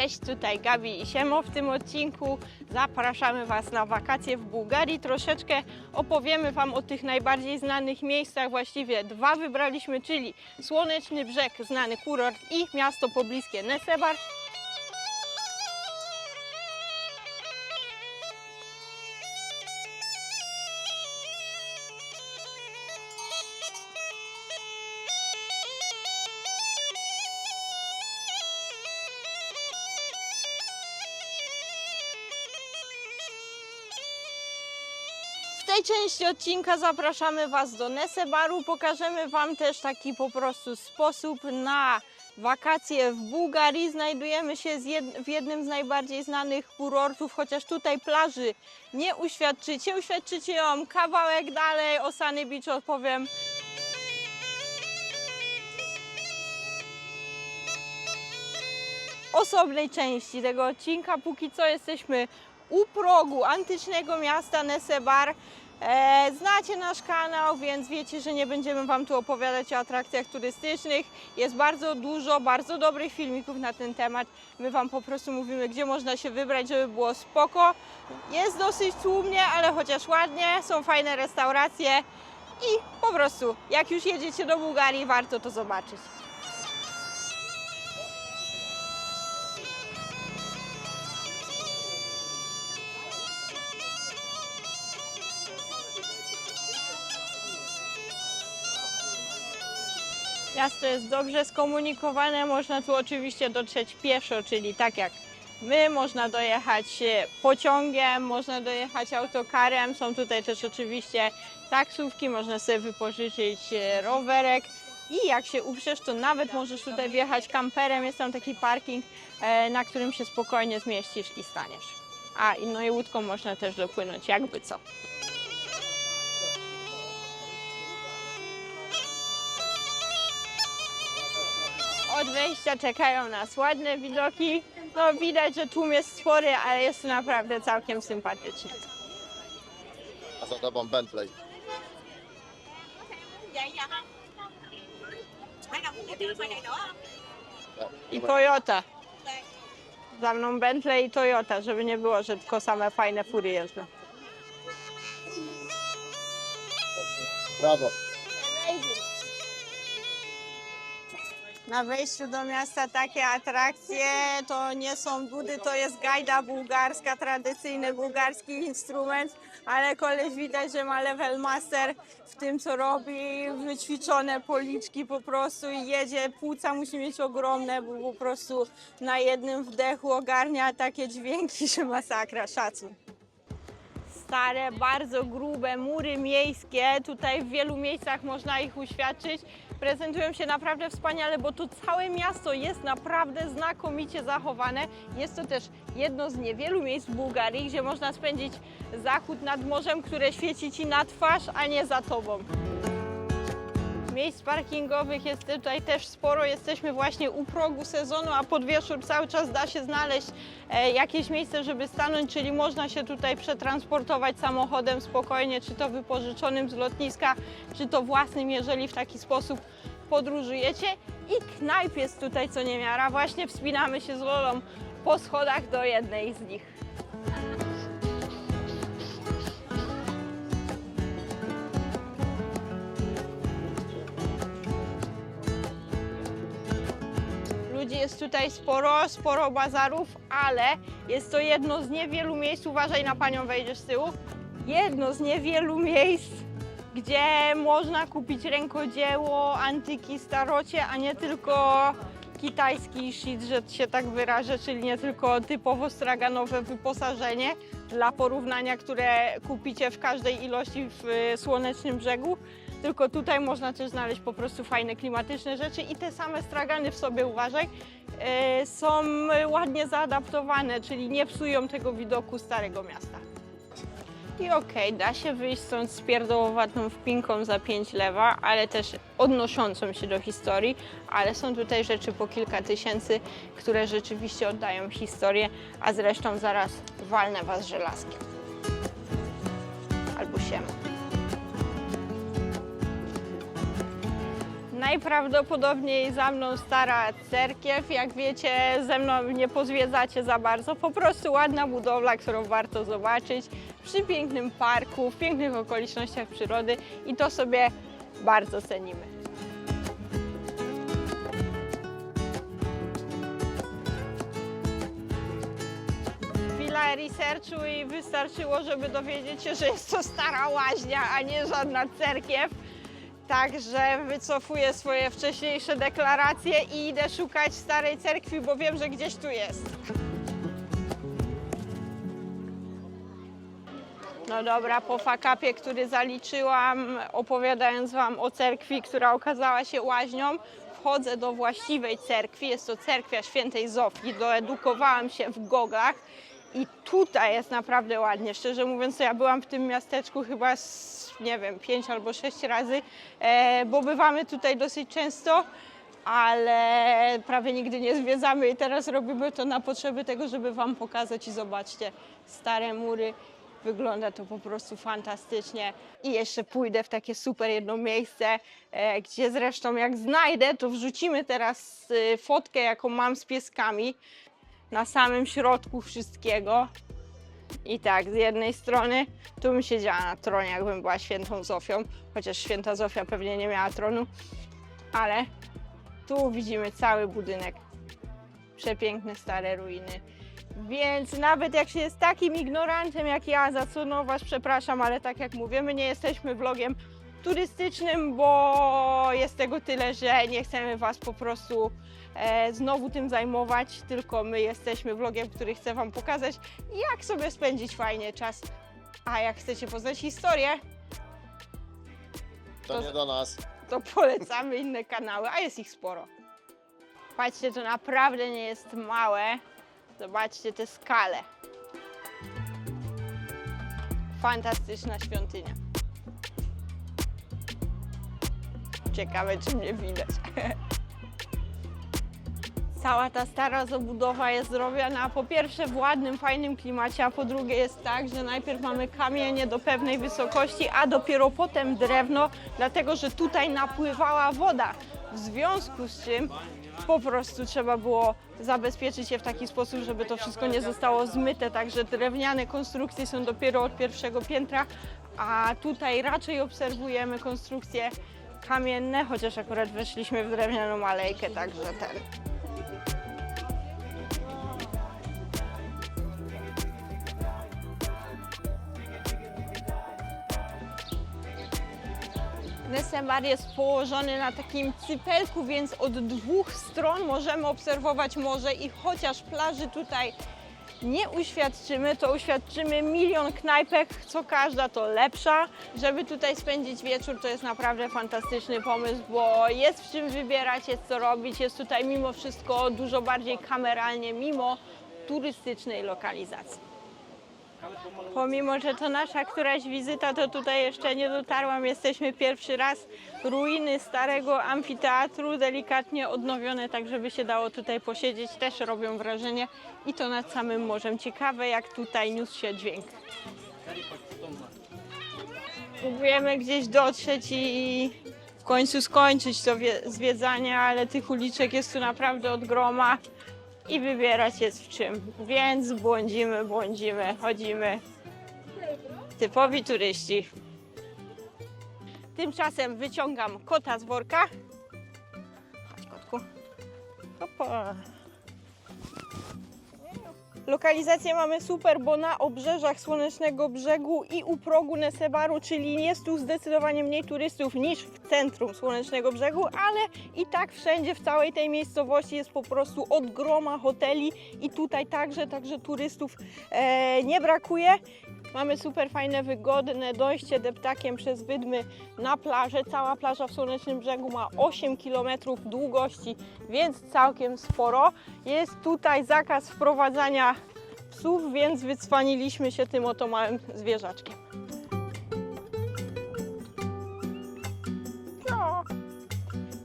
Cześć, tutaj Gabi i Siemo. W tym odcinku zapraszamy Was na wakacje w Bułgarii. Troszeczkę opowiemy Wam o tych najbardziej znanych miejscach. Właściwie dwa wybraliśmy, czyli Słoneczny Brzeg, znany kurort i miasto pobliskie Nesebar. Części odcinka zapraszamy Was do Nesebaru. Pokażemy Wam też taki po prostu sposób na wakacje w Bułgarii. Znajdujemy się jed- w jednym z najbardziej znanych kurortów, chociaż tutaj plaży nie uświadczycie. Uświadczycie ją kawałek dalej, o Sunny Beach opowiem. osobnej części tego odcinka. Póki co jesteśmy u progu antycznego miasta Nesebar. E, znacie nasz kanał, więc wiecie, że nie będziemy Wam tu opowiadać o atrakcjach turystycznych. Jest bardzo dużo, bardzo dobrych filmików na ten temat. My Wam po prostu mówimy, gdzie można się wybrać, żeby było spoko. Jest dosyć tłumnie, ale chociaż ładnie, są fajne restauracje i po prostu, jak już jedziecie do Bułgarii, warto to zobaczyć. Miasto jest dobrze skomunikowane, można tu oczywiście dotrzeć pieszo, czyli tak jak my, można dojechać e, pociągiem, można dojechać autokarem, są tutaj też oczywiście taksówki, można sobie wypożyczyć e, rowerek i jak się uprzesz, to nawet możesz tutaj wjechać kamperem, jest tam taki parking, e, na którym się spokojnie zmieścisz i staniesz. A, no i łódką można też dopłynąć, jakby co. wejścia czekają nas ładne widoki. No widać, że tłum jest spory, ale jest naprawdę całkiem sympatycznie. A za tobą Bentley. I Toyota. Za mną Bentley i Toyota, żeby nie było, że tylko same fajne fury jeżdżą. Brawo. Na wejściu do miasta takie atrakcje to nie są budy, to jest gajda bułgarska, tradycyjny bułgarski instrument, ale koleś widać, że ma level master w tym co robi, wyćwiczone policzki po prostu i jedzie, płuca musi mieć ogromne, bo po prostu na jednym wdechu ogarnia takie dźwięki, że masakra, szacun stare, bardzo grube mury miejskie. Tutaj w wielu miejscach można ich uświadczyć. Prezentują się naprawdę wspaniale, bo to całe miasto jest naprawdę znakomicie zachowane. Jest to też jedno z niewielu miejsc w Bułgarii, gdzie można spędzić zachód nad morzem, które świeci ci na twarz, a nie za tobą. Miejsc parkingowych jest tutaj też sporo. Jesteśmy właśnie u progu sezonu, a pod wieczór cały czas da się znaleźć e, jakieś miejsce, żeby stanąć, czyli można się tutaj przetransportować samochodem spokojnie, czy to wypożyczonym z lotniska, czy to własnym, jeżeli w taki sposób podróżujecie. I knajp jest tutaj co niemiara. Właśnie wspinamy się z Lolą po schodach do jednej z nich. Jest tutaj sporo, sporo bazarów, ale jest to jedno z niewielu miejsc, uważaj na panią wejdziesz z tyłu, jedno z niewielu miejsc, gdzie można kupić rękodzieło, antyki, starocie, a nie tylko kitajski shit, że się tak wyrażę, czyli nie tylko typowo straganowe wyposażenie dla porównania, które kupicie w każdej ilości w y, Słonecznym Brzegu, tylko tutaj można też znaleźć po prostu fajne klimatyczne rzeczy i te same stragany w sobie, uważaj, e, są ładnie zaadaptowane, czyli nie psują tego widoku starego miasta. I okej, da się wyjść stąd z pierdołowatą wpinką za 5 lewa, ale też odnoszącą się do historii, ale są tutaj rzeczy po kilka tysięcy, które rzeczywiście oddają historię, a zresztą zaraz walnę was żelazkiem. Albo siema. Najprawdopodobniej za mną stara cerkiew. Jak wiecie, ze mną nie pozwiedzacie za bardzo. Po prostu ładna budowla, którą warto zobaczyć przy pięknym parku, w pięknych okolicznościach przyrody i to sobie bardzo cenimy. Chwila researchu i wystarczyło, żeby dowiedzieć się, że jest to stara łaźnia, a nie żadna cerkiew. Także wycofuję swoje wcześniejsze deklaracje i idę szukać starej cerkwi, bo wiem, że gdzieś tu jest. No dobra, po fakapie, który zaliczyłam, opowiadając Wam o cerkwi, która okazała się łaźnią, wchodzę do właściwej cerkwi. Jest to cerkwia świętej Zofii. Doedukowałam się w goglach i tutaj jest naprawdę ładnie. Szczerze mówiąc, ja byłam w tym miasteczku chyba z, nie wiem, pięć albo sześć razy, e, bo bywamy tutaj dosyć często ale prawie nigdy nie zwiedzamy i teraz robimy to na potrzeby tego, żeby Wam pokazać i zobaczcie stare mury. Wygląda to po prostu fantastycznie. I jeszcze pójdę w takie super jedno miejsce, e, gdzie zresztą jak znajdę, to wrzucimy teraz e, fotkę, jaką mam z pieskami na samym środku wszystkiego. I tak, z jednej strony tu bym siedziała na tronie, jakbym była świętą Zofią, chociaż święta Zofia pewnie nie miała tronu, ale tu widzimy cały budynek. Przepiękne stare ruiny. Więc nawet jak się jest takim ignorantem jak ja, za co no was przepraszam, ale tak jak mówię, my nie jesteśmy vlogiem turystycznym, bo jest tego tyle, że nie chcemy was po prostu e, znowu tym zajmować, tylko my jesteśmy vlogiem, który chce wam pokazać, jak sobie spędzić fajnie czas. A jak chcecie poznać historię, To nie do nas. to polecamy inne kanały, a jest ich sporo. Patrzcie, to naprawdę nie jest małe. Zobaczcie te skale. Fantastyczna świątynia. Ciekawe, czy mnie widać. Cała ta stara zabudowa jest zrobiona po pierwsze w ładnym, fajnym klimacie, a po drugie jest tak, że najpierw mamy kamienie do pewnej wysokości, a dopiero potem drewno, dlatego że tutaj napływała woda. W związku z czym po prostu trzeba było zabezpieczyć je w taki sposób, żeby to wszystko nie zostało zmyte, także drewniane konstrukcje są dopiero od pierwszego piętra, a tutaj raczej obserwujemy konstrukcje kamienne, chociaż akurat weszliśmy w drewnianą alejkę, także ten. Nesemar jest położony na takim cypelku, więc od dwóch stron możemy obserwować morze i chociaż plaży tutaj nie uświadczymy, to uświadczymy milion knajpek, co każda to lepsza. Żeby tutaj spędzić wieczór, to jest naprawdę fantastyczny pomysł, bo jest w czym wybierać, jest co robić, jest tutaj mimo wszystko dużo bardziej kameralnie, mimo turystycznej lokalizacji. Pomimo, że to nasza któraś wizyta, to tutaj jeszcze nie dotarłam. Jesteśmy pierwszy raz. Ruiny starego amfiteatru, delikatnie odnowione, tak żeby się dało tutaj posiedzieć, też robią wrażenie. I to nad samym morzem. Ciekawe, jak tutaj niósł się dźwięk. Próbujemy gdzieś dotrzeć i w końcu skończyć to wie- zwiedzanie, ale tych uliczek jest tu naprawdę od groma i wybierać jest w czym. Więc błądzimy, błądzimy, chodzimy. Typowi turyści. Tymczasem wyciągam kota z worka. Chodź kotku. Hopa. Lokalizację mamy super, bo na obrzeżach Słonecznego Brzegu i u progu Nesebaru, czyli jest tu zdecydowanie mniej turystów niż w centrum Słonecznego Brzegu, ale i tak wszędzie w całej tej miejscowości jest po prostu od groma hoteli i tutaj także, także turystów e, nie brakuje. Mamy super fajne, wygodne dojście deptakiem przez Wydmy na plażę. Cała plaża w Słonecznym Brzegu ma 8 km długości, więc całkiem sporo. Jest tutaj zakaz wprowadzania psów, więc wycwaniliśmy się tym oto małym zwierzaczkiem.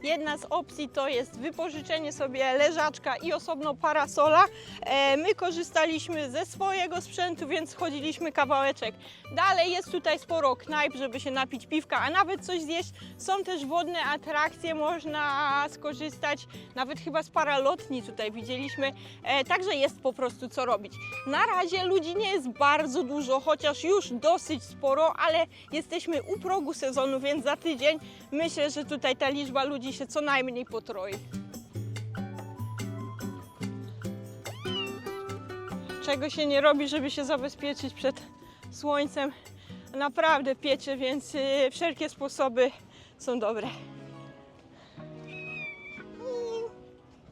Jedna z opcji to jest wypożyczenie sobie leżaczka i osobno parasola. E, My korzystaliśmy ze swojego sprzętu, więc chodziliśmy kawałeczek. Dalej jest tutaj sporo knajp, żeby się napić piwka, a nawet coś zjeść. Są też wodne atrakcje, można skorzystać nawet chyba z paralotni tutaj widzieliśmy. E, Także jest po prostu co robić. Na razie ludzi nie jest bardzo dużo, chociaż już dosyć sporo, ale jesteśmy u progu sezonu, więc za tydzień myślę, że tutaj ta liczba ludzi się co najmniej potroi. Czego się nie robi, żeby się zabezpieczyć przed słońcem. Naprawdę piecie, więc y, wszelkie sposoby są dobre.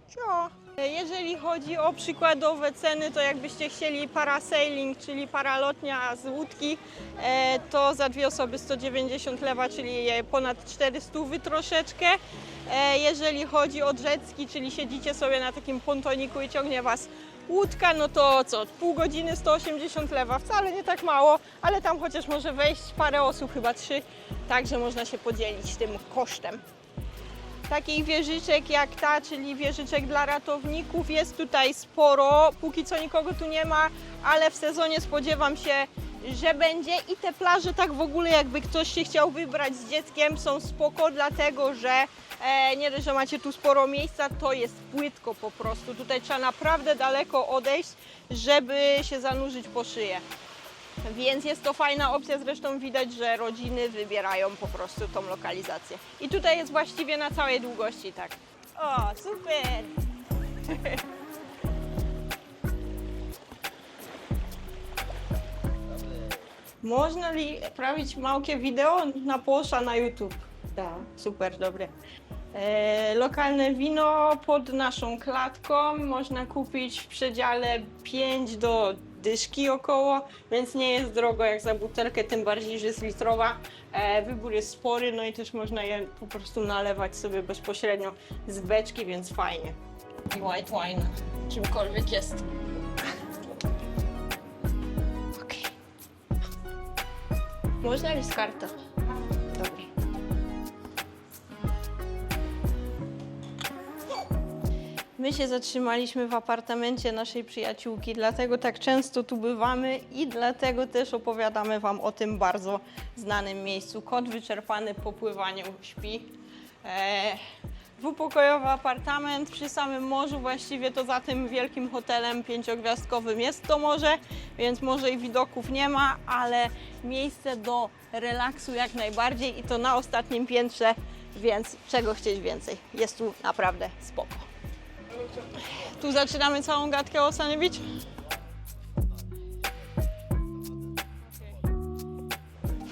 Cio. Jeżeli chodzi o przykładowe ceny, to jakbyście chcieli parasailing, czyli paralotnia z łódki, e, to za dwie osoby 190 lewa, czyli ponad 400 wy troszeczkę. E, Jeżeli chodzi o jetski, czyli siedzicie sobie na takim pontoniku i ciągnie was łódka, no to co, pół godziny 180 lewa, wcale nie tak mało, ale tam chociaż może wejść parę osób, chyba trzy, także można się podzielić tym kosztem. Takich wieżyczek jak ta, czyli wieżyczek dla ratowników jest tutaj sporo. Póki co nikogo tu nie ma, ale w sezonie spodziewam się, że będzie i te plaże tak w ogóle jakby ktoś się chciał wybrać z dzieckiem są spoko, dlatego że e, nie dość, że macie tu sporo miejsca, to jest płytko po prostu. Tutaj trzeba naprawdę daleko odejść, żeby się zanurzyć po szyję. Więc jest to fajna opcja, zresztą widać, że rodziny wybierają po prostu tą lokalizację. I tutaj jest właściwie na całej długości, tak. O, super! Można li prawić małkie wideo na Posza na YouTube? Tak. Super, dobre. E, lokalne wino pod naszą klatką można kupić w przedziale 5 do dyszki około, więc nie jest drogo jak za butelkę, tym bardziej, że jest litrowa. E, wybór jest spory, no i też można je po prostu nalewać sobie bezpośrednio z beczki, więc fajnie. I white wine, czymkolwiek jest. Okej. Można już z kartą? My się zatrzymaliśmy w apartamencie naszej przyjaciółki, dlatego tak często tu bywamy i dlatego też opowiadamy Wam o tym bardzo znanym miejscu. Kot wyczerpany po pływaniu śpi. Eee, dwupokojowy apartament przy samym morzu, właściwie to za tym wielkim hotelem pięciogwiazdkowym jest to morze, więc może i widoków nie ma, ale miejsce do relaksu jak najbardziej i to na ostatnim piętrze, więc czego chcieć więcej. Jest tu naprawdę spoko. Tu zaczynamy całą gadkę o Beach?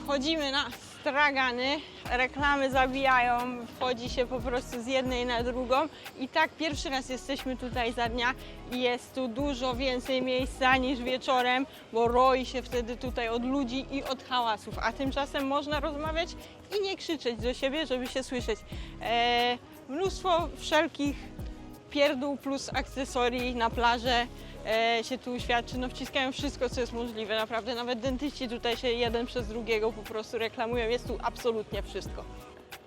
Wchodzimy na stragany, reklamy zabijają, wchodzi się po prostu z jednej na drugą i tak pierwszy raz jesteśmy tutaj za dnia i jest tu dużo więcej miejsca niż wieczorem, bo roi się wtedy tutaj od ludzi i od hałasów, a tymczasem można rozmawiać i nie krzyczeć do siebie, żeby się słyszeć. Eee, mnóstwo wszelkich pierdół plus akcesorii na plażę e, się tu świadczy. No wciskają wszystko, co jest możliwe, naprawdę. Nawet dentyści tutaj się jeden przez drugiego po prostu reklamują. Jest tu absolutnie wszystko.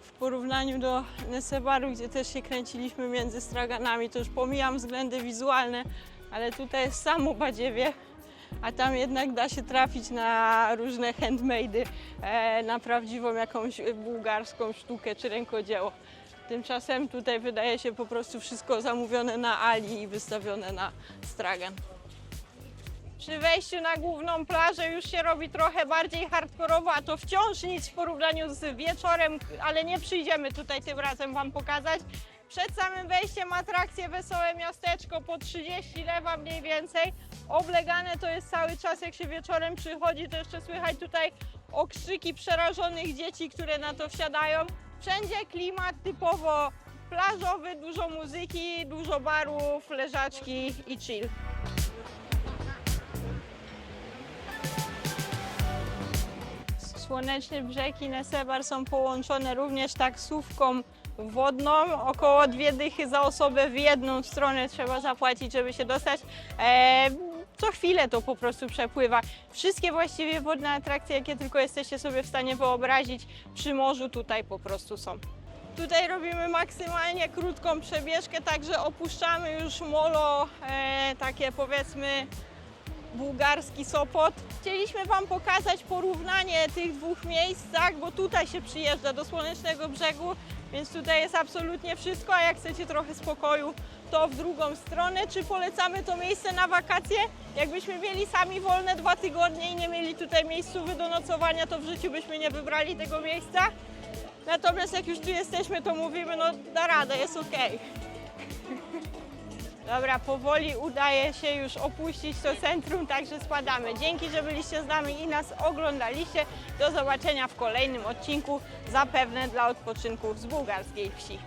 W porównaniu do Nesebaru, gdzie też się kręciliśmy między straganami, to już pomijam względy wizualne, ale tutaj jest samo badziewie, a tam jednak da się trafić na różne handmade'y, e, na prawdziwą jakąś bułgarską sztukę czy rękodzieło. Tymczasem tutaj wydaje się po prostu wszystko zamówione na Ali i wystawione na stragan. Przy wejściu na główną plażę już się robi trochę bardziej hardkorowo, a to wciąż nic w porównaniu z wieczorem, ale nie przyjdziemy tutaj tym razem Wam pokazać. Przed samym wejściem atrakcje Wesołe Miasteczko po 30 lewa mniej więcej. Oblegane to jest cały czas, jak się wieczorem przychodzi, to jeszcze słychać tutaj okrzyki przerażonych dzieci, które na to wsiadają. Wszędzie klimat typowo plażowy, dużo muzyki, dużo barów, leżaczki i chill. Słoneczny brzeg i Nesebar są połączone również taksówką wodną. Około dwie dychy za osobę w jedną stronę trzeba zapłacić, żeby się dostać. E, co chwilę to po prostu przepływa. Wszystkie właściwie wodne atrakcje, jakie tylko jesteście sobie w stanie wyobrazić przy morzu, tutaj po prostu są. Tutaj robimy maksymalnie krótką przebieżkę, także opuszczamy już molo, e, takie powiedzmy bułgarski Sopot. Chcieliśmy Wam pokazać porównanie tych dwóch miejsc, tak, bo tutaj się przyjeżdża do Słonecznego Brzegu, więc tutaj jest absolutnie wszystko, a jak chcecie trochę spokoju, to w drugą stronę. Czy polecamy to miejsce na wakacje? Jakbyśmy mieli sami wolne dwa tygodnie i nie mieli tutaj miejscówy do nocowania, to w życiu byśmy nie wybrali tego miejsca. Natomiast jak już tu jesteśmy, to mówimy, no da radę, jest okej. Dobra, powoli udaje się już opuścić to centrum, także spadamy. Dzięki, że byliście z nami i nas oglądaliście. Do zobaczenia w kolejnym odcinku, zapewne dla odpoczynku z bułgarskiej wsi.